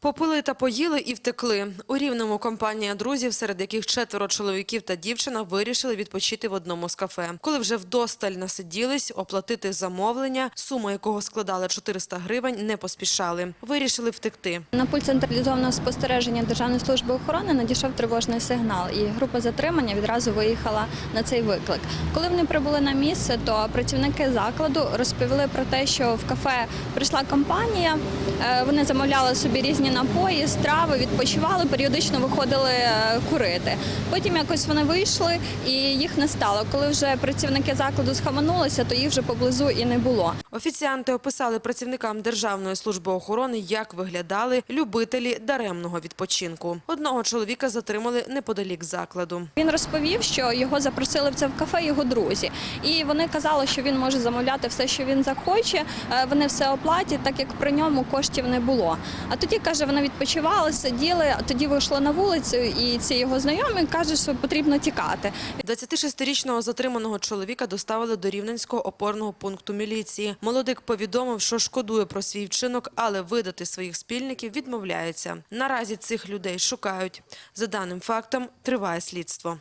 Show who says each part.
Speaker 1: Попили та поїли і втекли. У Рівному компанія друзів, серед яких четверо чоловіків та дівчина, вирішили відпочити в одному з кафе. Коли вже вдосталь насиділись, оплатити замовлення, сума якого складала 400 гривень, не поспішали. Вирішили втекти.
Speaker 2: На пульт централізованого спостереження Державної служби охорони надійшов тривожний сигнал, і група затримання відразу виїхала на цей виклик. Коли вони прибули на місце, то працівники закладу розповіли про те, що в кафе прийшла компанія. е, Вони замовляли собі різні напої, страви, відпочивали, періодично виходили е, курити. Потім якось вони вийшли і їх не стало. Коли вже працівники закладу схаменулися, то їх вже поблизу і не було.
Speaker 1: Офіціанти описали працівникам Державної служби охорони, як виглядали любителі даремного відпочинку. Одного чоловіка затримали неподалік закладу.
Speaker 2: Він розповів, що його запросили в це в кафе його друзі, і вони казали, що він може замовляти все, що він захоче. е, Вони все оплатять, так як при ньому коштів не було. А тоді каже, вони відпочивали, сиділи. А тоді вийшла на вулицю, і ці його знайомі кажуть, що потрібно тікати.
Speaker 1: 26-річного затриманого чоловіка доставили до Рівненського опорного пункту міліції. Молодик повідомив, що шкодує про свій вчинок, але видати своїх спільників відмовляється. Наразі цих людей шукають. За даним фактом триває слідство.